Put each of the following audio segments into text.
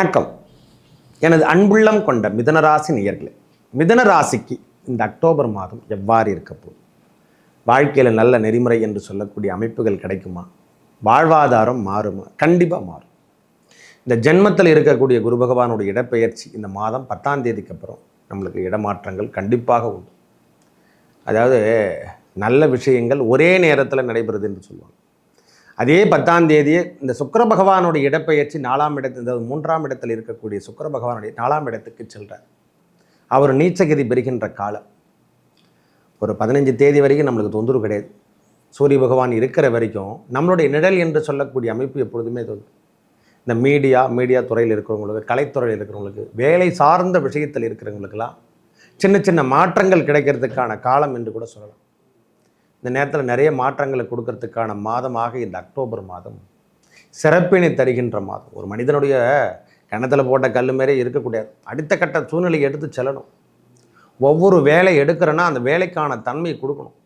வணக்கம் எனது அன்புள்ளம் கொண்ட மிதனராசி நேயர்களே மிதனராசிக்கு இந்த அக்டோபர் மாதம் எவ்வாறு இருக்க போகுது? வாழ்க்கையில் நல்ல நெறிமுறை என்று சொல்லக்கூடிய அமைப்புகள் கிடைக்குமா? வாழ்வாதாரம் மாறுமா? கண்டிப்பாக மாறும். இந்த ஜென்மத்தில் இருக்கக்கூடிய குரு பகவானுடைய இடப்பெயர்ச்சி இந்த மாதம் பத்தாம் தேதிக்கு அப்புறம் நம்மளுக்கு இடமாற்றங்கள் கண்டிப்பாக உண்டு. அதாவது நல்ல விஷயங்கள் ஒரே நேரத்தில் நடைபெறுது என்று சொல்லுவாங்க. அதே பத்தாம் தேதியே இந்த சுக்கர பகவானுடைய இடப்பெயர்ச்சி நாலாம் இடத்தில் அதாவது மூன்றாம் இடத்தில் இருக்கக்கூடிய சுக்கர பகவானுடைய நாலாம் இடத்துக்கு செல்கிறார் அவர் நீச்சகதி பெறுகின்ற காலம். ஒரு பதினஞ்சு தேதி வரைக்கும் நம்மளுக்கு தொந்தரவு கிடையாது. சூரிய பகவான் இருக்கிற வரைக்கும் நம்மளுடைய நிழல் என்று சொல்லக்கூடிய அமைப்பு எப்பொழுதுமே தொந்தரவு. இந்த மீடியா மீடியா துறையில் இருக்கிறவங்களுக்கு கலைத்துறையில் இருக்கிறவங்களுக்கு வேலை சார்ந்த விஷயத்தில் இருக்கிறவங்களுக்கெல்லாம் சின்ன சின்ன மாற்றங்கள் கிடைக்கிறதுக்கான காலம் என்று கூட சொல்லலாம். இந்த நேரத்தில் நிறைய மாற்றங்களை கொடுக்கறதுக்கான மாதமாக இந்த அக்டோபர் மாதம் சிறப்பினை தருகின்ற மாதம். ஒரு மனிதனுடைய கிணத்துல போட்ட கல் மாரி இருக்கக்கூடாது அடுத்த கட்ட சூழ்நிலை எடுத்து செல்லணும். ஒவ்வொரு வேலை எடுக்கிறோன்னா அந்த வேலைக்கான தன்மை கொடுக்கணும்.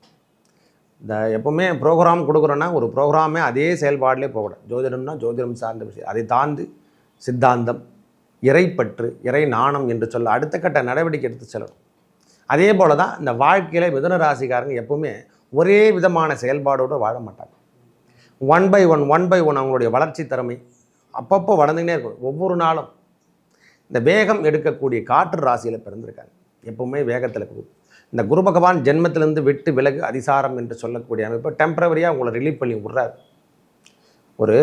இந்த எப்போவுமே ப்ரோக்ராம் கொடுக்குறோன்னா ஒரு ப்ரோக்ராமே அதே செயல்பாடிலே போகக்கூடாது ஜோதிடம்னா ஜோதிடம் சார்ந்த விஷயம். அதை தாண்டி சித்தாந்தம் இறைப்பற்று இறை நாணம் என்று சொல்ல அடுத்த கட்ட நடவடிக்கை எடுத்து செல்லணும். அதே போல தான் இந்த வாழ்க்கையில் மிதுன ராசிக்காரங்க எப்பவுமே ஒரே விதமான செயல்பாடோடு வாழ மாட்டாங்க. One by one one by one அவங்களுடைய வளர்ச்சி திறமை அப்பப்போ வளர்ந்துக்கினே இருக்கும். ஒவ்வொரு நாளும். இந்த வேகம் எடுக்கக்கூடிய காற்று ராசியில் பிறந்திருக்காங்க. எப்பவுமே வேகத்தில் இருக்கும் இந்த குரு பகவான் ஜென்மத்திலேருந்து விட்டு விலகு அதிசாரம் என்று சொல்லக்கூடிய அமைப்பு டெம்பரவரியாக உங்களை ரிலீஃப் பண்ணி விட்றாரு. ஒரு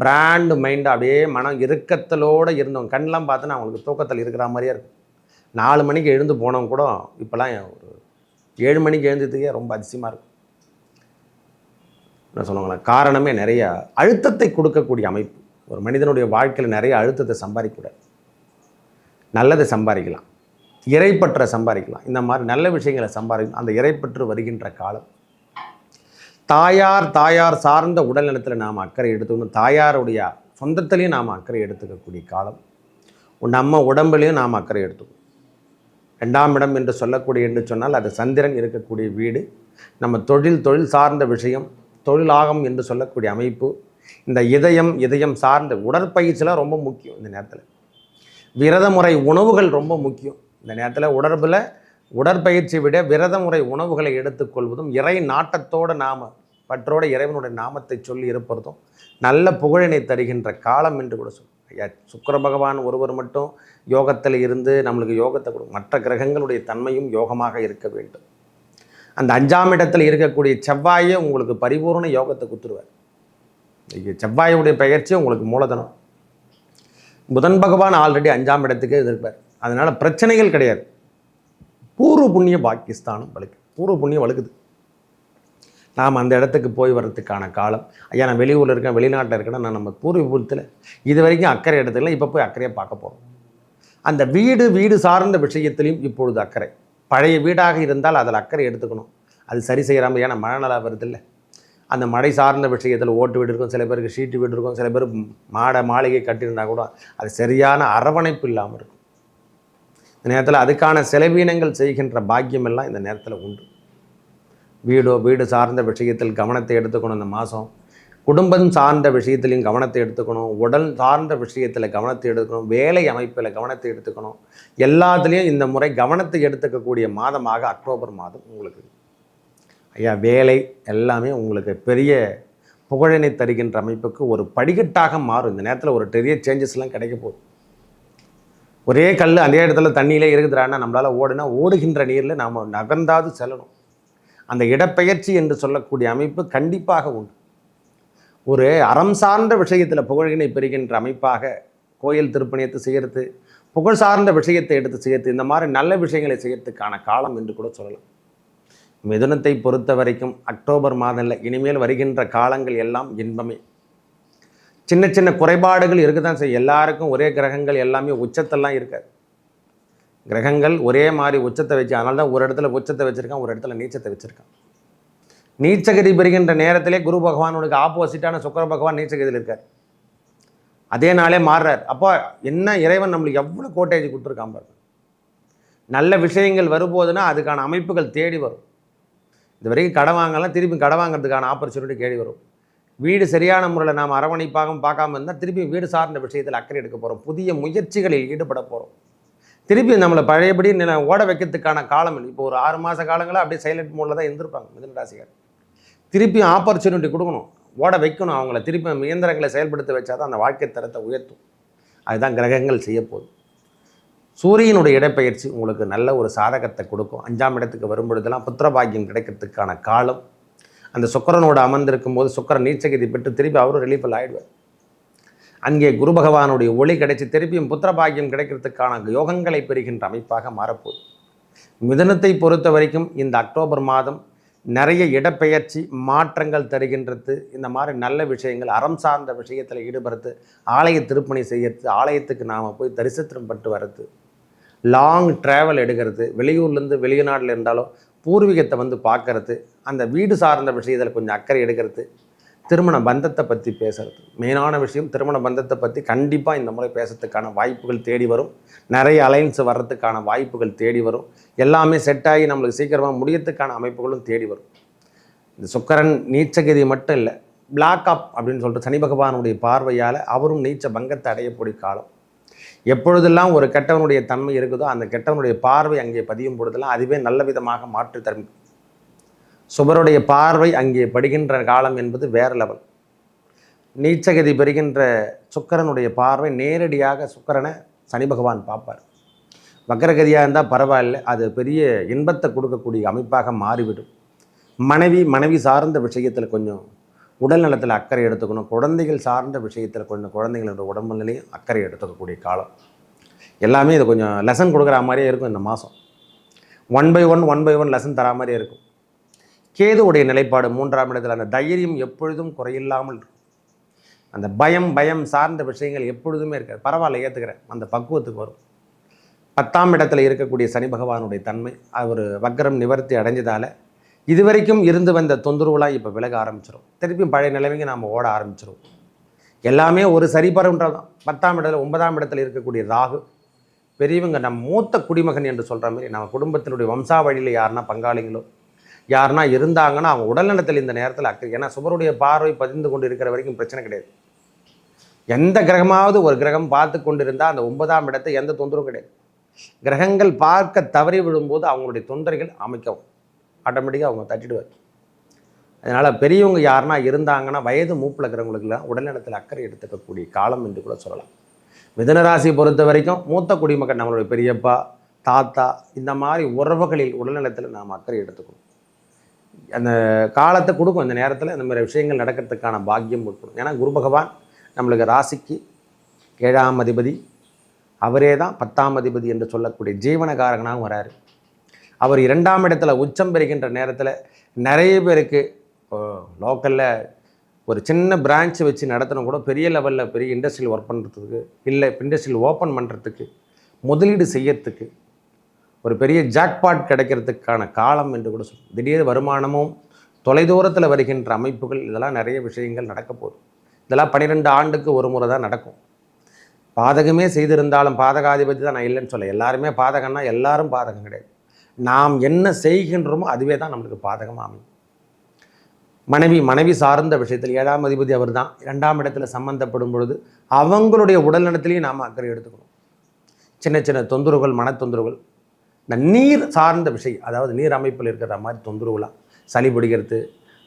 பிராண்டு மைண்டு அப்படியே மனம் இறுக்கத்தலோடு இருந்தவங்க கண்ணெலாம் பார்த்தோன்னா அவங்களுக்கு தூக்கத்தில் இருக்கிற மாதிரியே இருக்கும். நாலு மணிக்கு எழுந்து போனவங்க கூட இப்போலாம் ஒரு ஏழு மணிக்கு எழுந்ததுக்கே ரொம்ப அதிசயமாக இருக்கும். என்ன சொல்லுவாங்களா காரணமே நிறைய அழுத்தத்தை கொடுக்கக்கூடிய அமைப்பு. ஒரு மனிதனுடைய வாழ்க்கையில் நிறைய அழுத்தத்தை சம்பாதிக்கக்கூடாது நல்லதை சம்பாதிக்கலாம். இறைப்பற்ற சம்பாதிக்கலாம். இந்த மாதிரி நல்ல விஷயங்களை சம்பாதிக்கலாம் அந்த இறைப்பற்று வருகின்ற காலம். தாயார் தாயார் சார்ந்த உடல்நலத்தில் நாம் அக்கறை எடுத்துக்கணும். தாயாருடைய சொந்தத்திலையும் நாம் அக்கறை எடுத்துக்கக்கூடிய காலம். நம்ம உடம்புலையும் நாம் அக்கறை எடுத்துக்கணும். ரெண்டாம் இடம் என்று சொல்லக்கூடிய என்று சொன்னால் அது சந்திரன் இருக்கக்கூடிய வீடு. நம்ம தொழில் தொழில் சார்ந்த விஷயம் தொழிலாகம் என்று சொல்லக்கூடிய அமைப்பு இந்த இதயம் இதயம் சார்ந்த உடற்பயிற்சிலாம் ரொம்ப முக்கியம் இந்த நேரத்தில். விரத முறை உணவுகள் ரொம்ப முக்கியம். இந்த நேரத்தில் உடற்பில் உடற்பயிற்சி விட விரத முறை உணவுகளை எடுத்துக்கொள்வதும் இறை நாட்டத்தோடு நாம பற்றோட இறைவனுடைய நாமத்தை சொல்லி இருப்பதும் நல்ல புகழினை தருகின்ற காலம் என்று கூட சொல்லும் ஐயா சுக்கர பகவான் ஒருவர் மட்டும் யோகத்தில் இருந்து நம்மளுக்கு யோகத்தை கொடுக்கும் மற்ற கிரகங்களுடைய தன்மையும் யோகமாக இருக்க வேண்டும். அந்த அஞ்சாம் இடத்தில் இருக்கக்கூடிய செவ்வாயே உங்களுக்கு பரிபூர்ண யோகத்தை கொடுத்துருவார். இங்கே செவ்வாயுடைய பெயர்ச்சி உங்களுக்கு மூலதனம். புதன் பகவான் ஆல்ரெடி அஞ்சாம் இடத்துக்கே இருப்பார் அதனால் பிரச்சனைகள் கிடையாது. பூர்வ புண்ணிய பாகிஸ்தானும் வலுக்கு பூர்வ புண்ணியம் வலுக்குது. நாம் அந்த இடத்துக்கு போய் வர்றதுக்கான காலம். ஐயா நான் வெளியூரில் இருக்கேன் வெளிநாட்டில் இருக்கேன்னா நான் நம்ம பூர்வீகத்தில் இது வரைக்கும் அக்கறை எடுத்துக்கலாம் இப்போ போய் அக்கறையை பார்க்க போகிறோம் அந்த வீடு வீடு சார்ந்த விஷயத்திலையும் இப்பொழுது அக்கறை. பழைய வீடாக இருந்தால் அதில் அக்கறை எடுத்துக்கணும். அது சரி செய்யாமல் ஏன்னா மழை நல்லா வருதில்ல அந்த மழை சார்ந்த விஷயத்தில் ஓட்டு வீடு இருக்கும் சில பேருக்கு ஷீட்டு வீடு இருக்கும் சில பேர் மாடை மாளிகை கட்டியிருந்தா கூட அது சரியான அரவணைப்பு இல்லாமல் இருக்கும். இந்த நேரத்தில் அதுக்கான செலவீனங்கள் செய்கின்ற பாக்கியமெல்லாம் இந்த நேரத்தில் உண்டு. வீடோ வீடு சார்ந்த விஷயத்தில் கவனத்தை எடுத்துக்கணும் இந்த மாதம் குடும்பம் சார்ந்த விஷயத்துலையும் கவனத்தை எடுத்துக்கணும். உடல் சார்ந்த விஷயத்தில் கவனத்தை எடுத்துக்கணும். வேலை அமைப்பில் கவனத்தை எடுத்துக்கணும். எல்லாத்துலேயும் இந்த முறை கவனத்தை எடுத்துக்கக்கூடிய மாதமாக அக்டோபர் மாதம் உங்களுக்கு. ஐயா வேலை எல்லாமே உங்களுக்கு பெரிய புகழினை தருகின்ற அமைப்புக்கு ஒரு படிக்கட்டாக மாறும். இந்த நேரத்தில் ஒரு பெரிய சேஞ்சஸ்லாம் கிடைக்க போகுது. ஒரே கல் அதே இடத்துல தண்ணியிலே இருக்குதுறான்னா நம்மளால் ஓடுனா ஓடுகின்ற நீரில் நாம் நகர்ந்தாவது செல்லணும். அந்த இடப்பெயர்ச்சி என்று சொல்லக்கூடிய அமைப்பு கண்டிப்பாக உண்டு. ஒரு அறம் சார்ந்த விஷயத்தில் புகழினை பெறுகின்ற அமைப்பாக கோயில் திருப்பணியத்தை செய்கிறது புகழ் சார்ந்த விஷயத்தை எடுத்து செய்யறது இந்த மாதிரி நல்ல விஷயங்களை செய்யறதுக்கான காலம் என்று கூட சொல்லலாம். மிதுனத்தை பொறுத்த வரைக்கும் அக்டோபர் மாதம்ல இனிமேல் வருகின்ற காலங்கள் எல்லாம் இன்பமே. சின்ன சின்ன குறைபாடுகள் இருக்க தான் செய்யும். எல்லாருக்கும் ஒரே கிரகங்கள் எல்லாமே உச்சத்தெல்லாம் இருக்காது. கிரகங்கள் ஒரே மாதிரி உச்சத்தை வச்சு அதனால தான் ஒரு இடத்துல உச்சத்தை வச்சுருக்கான் ஒரு இடத்துல நீச்சத்தை வச்சுருக்கான். நீச்சகதி பெறுகின்ற நேரத்திலே குரு பகவானுக்கு ஆப்போசிட்டான சுக்கர பகவான் நீச்சகதியில் இருக்கார். அதே நாளே மாறுறார். அப்போ என்ன இறைவன் நம்மளுக்கு எவ்வளோ கோட்டேஜ் கொடுத்துருக்கான் பாருங்க. நல்ல விஷயங்கள் வரும்போதுன்னா அதுக்கான அமைப்புகள் தேடி வரும். இது வரைக்கும் கடை வாங்கலாம் திருப்பி கடை வாங்கிறதுக்கான ஆப்பர்ச்சுனிட்டி தேடி வரும். வீடு சரியான முறையில் நாம் அரவணைப்பாகவும் பார்க்காம இருந்தால் திருப்பி வீடு சார்ந்த விஷயத்தில் அக்கறை எடுக்க போகிறோம் புதிய முயற்சிகளில் ஈடுபட போகிறோம் திருப்பி நம்மளை பழையபடி நில ஓட வைக்கிறதுக்கான காலம் இல்லை. இப்போ ஒரு ஆறு மாத காலங்களாக அப்படியே சைலண்ட் மோடில் தான் இருந்திருப்பாங்க மிதன திருப்பி ஆப்பர்ச்சுனிட்டி கொடுக்கணும். ஓட வைக்கணும் அவங்கள. திருப்பி இயந்திரங்களை செயல்படுத்த வச்சா தான் அந்த வாழ்க்கை தரத்தை உயர்த்தும். அதுதான் கிரகங்கள் செய்ய போகுது. சூரியனுடைய இடப்பெயர்ச்சி உங்களுக்கு நல்ல ஒரு சாதகத்தை கொடுக்கும். அஞ்சாம் இடத்துக்கு வரும்பொழுதெல்லாம் புத்திரபாகியம் கிடைக்கிறதுக்கான காலம். அந்த சுக்கரனோட அமர்ந்திருக்கும் போது சுக்கரன் நீச்சகதி பெற்று திருப்பி அவரும் ரிலீஃபில் ஆயிடுவார். அங்கே குரு பகவானுடைய ஒளி கிடைச்சி திருப்பியும் புத்திரபாகியம் கிடைக்கிறதுக்கான யோகங்களை பெறுகின்ற அமைப்பாக மாறப்போகுது. மிதனத்தை பொறுத்த வரைக்கும் இந்த அக்டோபர் மாதம் நிறைய இடப்பெயர்ச்சி மாற்றங்கள் தருகின்றது. இந்த மாதிரி நல்ல விஷயங்கள் அறம் சார்ந்த விஷயத்தில் ஈடுபடுறது ஆலய திருப்பணி செய்யறது ஆலயத்துக்கு நாம் போய் தரிசனம் பட்டு வர்றது. லாங் ட்ராவல் எடுக்கிறது வெளியூர்லேருந்து வெளிநாட்டில் இருந்தாலும் பூர்வீகத்தை வந்து பார்க்கறது அந்த வீடு சார்ந்த விஷயத்தில் கொஞ்சம் அக்கறை எடுக்கிறது. திருமண பந்தத்தை பற்றி பேசுறது. மெயினான விஷயம் திருமண பந்தத்தை பற்றி கண்டிப்பாக இந்த முறை பேசுறதுக்கான வாய்ப்புகள் தேடி வரும். நிறைய அலைன்ஸ் வர்றதுக்கான வாய்ப்புகள் தேடி வரும். எல்லாமே செட் ஆகி நம்மளுக்கு சீக்கிரமாக முடியறதுக்கான அமைப்புகளும் தேடி வரும். இந்த சுக்கரன் நீச்சகதி மட்டும் இல்லை பிளாக் அப் அப்படின்னு சொல்லிட்டு சனி பகவானுடைய பார்வையால் அவரும் நீச்ச பங்கத்தை அடையக்கூடிய காலம். எப்பொழுதெல்லாம் ஒரு கெட்டவனுடைய தன்மை இருக்குதோ அந்த கெட்டவனுடைய பார்வை அங்கே பதியும் பொழுதெல்லாம் அதுவே நல்ல விதமாக மாற்றி தரும் சுபருடைய பார்வை அங்கே படுகின்ற காலம் என்பது வேற லெவல் நீச்சகதி பெறுகின்ற சுக்கரனுடைய பார்வை நேரடியாக சுக்கரனை சனி பகவான் பார்ப்பார். வக்கரகதியாக இருந்தால் பரவாயில்ல அது பெரிய இன்பத்தை கொடுக்கக்கூடிய அமைப்பாக மாறிவிடும். மனைவி மனைவி சார்ந்த விஷயத்தில் கொஞ்சம் உடல் நலத்தில் அக்கறை எடுத்துக்கணும். குழந்தைகள் சார்ந்த விஷயத்தில் கொஞ்சம் குழந்தைங்களோட உடம்பு நிலையும் அக்கறை எடுத்துக்கக்கூடிய காலம். எல்லாமே இது கொஞ்சம் லெசன் கொடுக்குற மாதிரியே இருக்கும் இந்த மாதம் one by one one by one lesson தரா மாதிரியே இருக்கும். கேதுவுடைய நிலைப்பாடு மூன்றாம் இடத்தில் அந்த தைரியம் எப்பொழுதும் குறையில்லாமல் இருக்கும். அந்த பயம் பயம் சார்ந்த விஷயங்கள் எப்பொழுதுமே இருக்காது. பரவாயில்ல ஏற்றுக்கிறேன் அந்த பக்குவத்துக்கு வரும். பத்தாம் இடத்துல இருக்கக்கூடிய சனி பகவானுடைய தன்மை ஒரு வக்கரம் நிவர்த்தி அடைஞ்சதால் இதுவரைக்கும் இருந்து வந்த தொந்தரவுலாம் இப்போ விலக ஆரம்பிச்சிடும் திருப்பியும் பழைய நிலைமைக்கு நாம் ஓட ஆரம்பிச்சிடும் எல்லாமே ஒரு சரிபரன்றது தான். பத்தாம் இடத்துல ஒன்பதாம் இடத்துல இருக்கக்கூடிய ராகு பெரியவங்க நம்ம மூத்த குடிமகன் என்று சொல்கிற மாதிரி நம்ம குடும்பத்தினுடைய வம்சாவழியில் யாருன்னா பங்காளிகளோ யாருன்னா இருந்தாங்கன்னா அவங்க உடல்நலத்தில் இந்த நேரத்தில் அக்கறை ஏன்னா சுபருடைய பார்வை பதிந்து கொண்டு இருக்கிற வரைக்கும் பிரச்சனை கிடையாது. எந்த கிரகமாவது ஒரு கிரகம் பார்த்து கொண்டு இருந்தால் அந்த ஒன்பதாம் இடத்தை எந்த தொந்தரவும் கிடையாது. கிரகங்கள் பார்க்க தவறி விழும்போது அவங்களுடைய தொந்தரைகள் அமைக்கவும். ஆட்டோமேட்டிக்காக அவங்க தட்டிடுவார் அதனால் பெரியவங்க யாருனா இருந்தாங்கன்னா வயது மூப்பில் இருக்கிறவங்களுக்குலாம் உடல்நலத்தில் அக்கறை எடுத்துக்கக்கூடிய காலம் என்று கூட சொல்லலாம். மிதனராசி பொறுத்த வரைக்கும் மூத்த குடிமக்கள் நம்மளுடைய பெரியப்பா தாத்தா இந்த மாதிரி உறவுகளில் உடல்நலத்தில் நாம் அக்கறை எடுத்துக்கணும். அந்த காலத்தை கொடுக்கும் இந்த நேரத்தில் இந்த மாதிரி விஷயங்கள் நடக்கிறதுக்கான பாக்கியம் கொடுக்கணும். ஏன்னா குரு பகவான் நம்மளுக்கு ராசிக்கு ஏழாம் அதிபதி. அவரே தான் பத்தாம் அதிபதி என்று சொல்லக்கூடிய ஜீவனகாரகனாகவும் வராரு. அவர் இரண்டாம் இடத்துல உச்சம் பெறுகின்ற நேரத்தில் நிறைய பேருக்கு லோக்கலில் ஒரு சின்ன பிரான்ச் வச்சு நடத்தணும் கூட பெரிய லெவலில் பெரிய இண்டஸ்ட்ரியில் ஒர்க் பண்ணுறதுக்கு இல்லை இண்டஸ்ட்ரியில் ஓப்பன் பண்ணுறதுக்கு முதலீடு செய்யறதுக்கு ஒரு பெரிய ஜாக்பாட் கிடைக்கிறதுக்கான காலம் என்று கூட சொல்லும் திடீர் வருமானமும் தொலைதூரத்தில் வருகின்ற அமைப்புகள் இதெல்லாம் நிறைய விஷயங்கள் நடக்க போகுது. இதெல்லாம் பன்னிரெண்டு ஆண்டுக்கு ஒரு முறை தான் நடக்கும். பாதகமே செய்திருந்தாலும் பாதகாதிபதி தான் நான் இல்லைன்னு சொல்ல எல்லாருமே பாதகம்னா எல்லாரும் பாதகம் கிடையாது. நாம் என்ன செய்கின்றோமோ அதுவே தான் நம்மளுக்கு பாதகமாக அமையும். மனைவி மனைவி சார்ந்த விஷயத்தில் ஏழாம் அதிபதி அவர் தான் இரண்டாம் இடத்துல சம்மந்தப்படும் பொழுது அவங்களுடைய உடல்நலத்திலையும் நாம் அக்கறை எடுத்துக்கணும். சின்ன சின்ன தொந்தரவுகள் மன தொந்தரவுகள் இந்த நீர் சார்ந்த விஷயம் அதாவது நீர் அமைப்பில் இருக்கிற மாதிரி தொந்தரவுலாம் சளி பிடிக்கிறது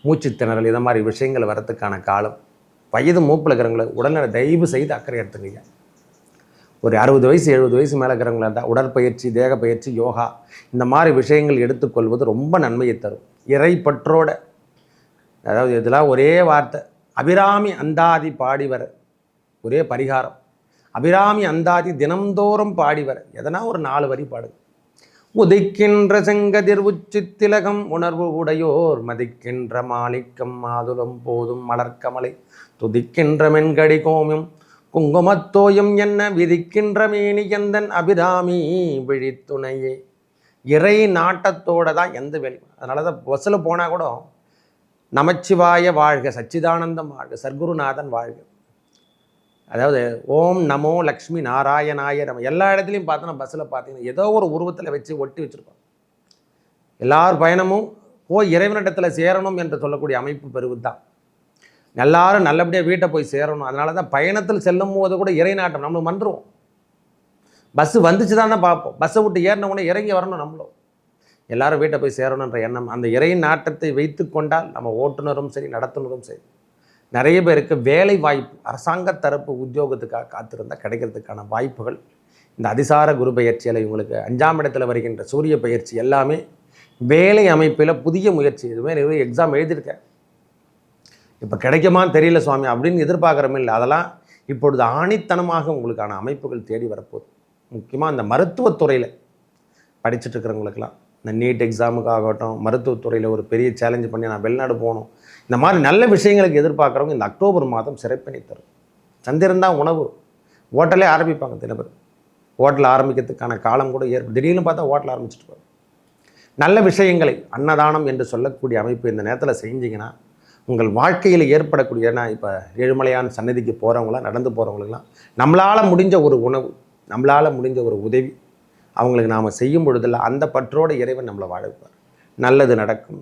மூச்சு திணறல் இதை மாதிரி விஷயங்கள் வரத்துக்கான காலம் வயது மூப்பில் இருக்கிறவங்களை உடல்நல தயவு செய்து அக்கறை எடுத்துக்கங்க. ஒரு அறுபது வயசு எழுபது வயசு மேலே இருக்கிறவங்களா இருந்தால் உடற்பயிற்சி தேக பயிற்சி யோகா இந்த மாதிரி விஷயங்கள் எடுத்துக்கொள்வது ரொம்ப நன்மையை தரும். இறைப்பற்றோட அதாவது இதெல்லாம் ஒரே வார்த்தை அபிராமி அந்தாதி பாடி வர ஒரே பரிகாரம். அபிராமி அந்தாதி தினம்தோறும் பாடி வர எதனா ஒரு நாலு வரி பாடுங்க. உதிக்கின்ற செங்கதிர் உச்சி திலகம் உணர்வு உடையோர் மதிக்கின்ற மாணிக்கம் மாதுளம் போதும் மலர்க்கமலை. துதிக்கின்ற மென்கடி கோமியம் குங்குமத்தோயம் என்ன விதிக்கின்ற மேனி எந்தன் அபிராமி விழித்துணையே. இறை நாட்டத்தோட தான் எந்த வேலை? அதனால தான் பஸ்ஸில் போனால் கூட நமச்சிவாய வாழ்க சச்சிதானந்தம் வாழ்க சர்க்குருநாதன் வாழ்க. அதாவது ஓம் நமோ லக்ஷ்மி நாராயணாய நம்ம எல்லா இடத்துலையும் பார்த்தோன்னா பஸ்ஸில் பார்த்தீங்கன்னா ஏதோ ஒரு உருவத்தில் வச்சு ஒட்டி வச்சுருப்பாங்க எல்லார் பயணமும் போய் இறைவனிடத்தில் சேரணும் என்று சொல்லக்கூடிய அமைப்பு பெறுவது தான் எல்லாரும் நல்லபடியாக வீட்டை போய் சேரணும். அதனால தான் பயணத்தில் செல்லும் போது கூட இறை நாட்டம் நம்மளும் மன்றுவோம். பஸ்ஸு வந்துச்சு தானே பார்ப்போம். பஸ்ஸை விட்டு ஏறின உடனே இறங்கி வரணும் நம்மளும். எல்லாரும் வீட்டை போய் சேரணுன்ற எண்ணம் அந்த இறை நாட்டத்தை வைத்து கொண்டால் நம்ம ஓட்டுநரும் சரி நடத்துனரும் சரி. நிறைய பேருக்கு வேலை வாய்ப்பு அரசாங்க தரப்பு உத்தியோகத்துக்காக காத்திருந்தால் கிடைக்கிறதுக்கான வாய்ப்புகள். இந்த அதிசார குரு பயிற்சியில் இவங்களுக்கு அஞ்சாம் இடத்துல வருகின்ற சூரிய பயிற்சி எல்லாமே வேலை அமைப்பில் புதிய முயற்சி. இதுவே நிறைய எக்ஸாம் எழுதியிருக்கேன். இப்போ கிடைக்குமான்னு தெரியல சுவாமி அப்படின்னு எதிர்பார்க்குறமே இல்லை. அதெல்லாம் இப்பொழுது ஆணித்தனமாக உங்களுக்கான அமைப்புகள் தேடி வரப்போகுது. முக்கியமாக அந்த மருத்துவத்துறையில் படிச்சுட்டு இருக்கிறவங்களுக்கெல்லாம். இந்த நீட் எக்ஸாமுக்கு ஆகட்டும் மருத்துவத்துறையில் ஒரு பெரிய சேலஞ்சு பண்ணி நான் வெளிநாடு போகணும். இந்த மாதிரி நல்ல விஷயங்களுக்கு எதிர்பார்க்குறவங்க இந்த அக்டோபர் மாதம் சிறப்பினை தரும். சந்திரன் தான் உணவு. ஹோட்டலே ஆரம்பிப்பாங்க தினபர் பேர் ஹோட்டல் ஆரம்பிக்கிறதுக்கான காலம் கூட ஏற்படும் திடீர்னு பார்த்தா ஹோட்டல் ஆரம்பிச்சுட்டு நல்ல விஷயங்களை அன்னதானம் என்று சொல்லக்கூடிய அமைப்பு இந்த நேரத்தில் செஞ்சிங்கன்னா உங்கள் வாழ்க்கையில் ஏற்படக்கூடிய ஏன்னா இப்போ ஏழுமலையான சன்னதிக்கு போகிறவங்களாம் நடந்து போகிறவங்களுக்குலாம் நம்மளால் முடிஞ்ச ஒரு உணவு நம்மளால் முடிஞ்ச ஒரு உதவி அவங்களுக்கு நாம் செய்யும் பொழுதில் அந்த பற்றோடு இறைவன் நம்மளை வாழ வைப்பார் நல்லது நடக்கும்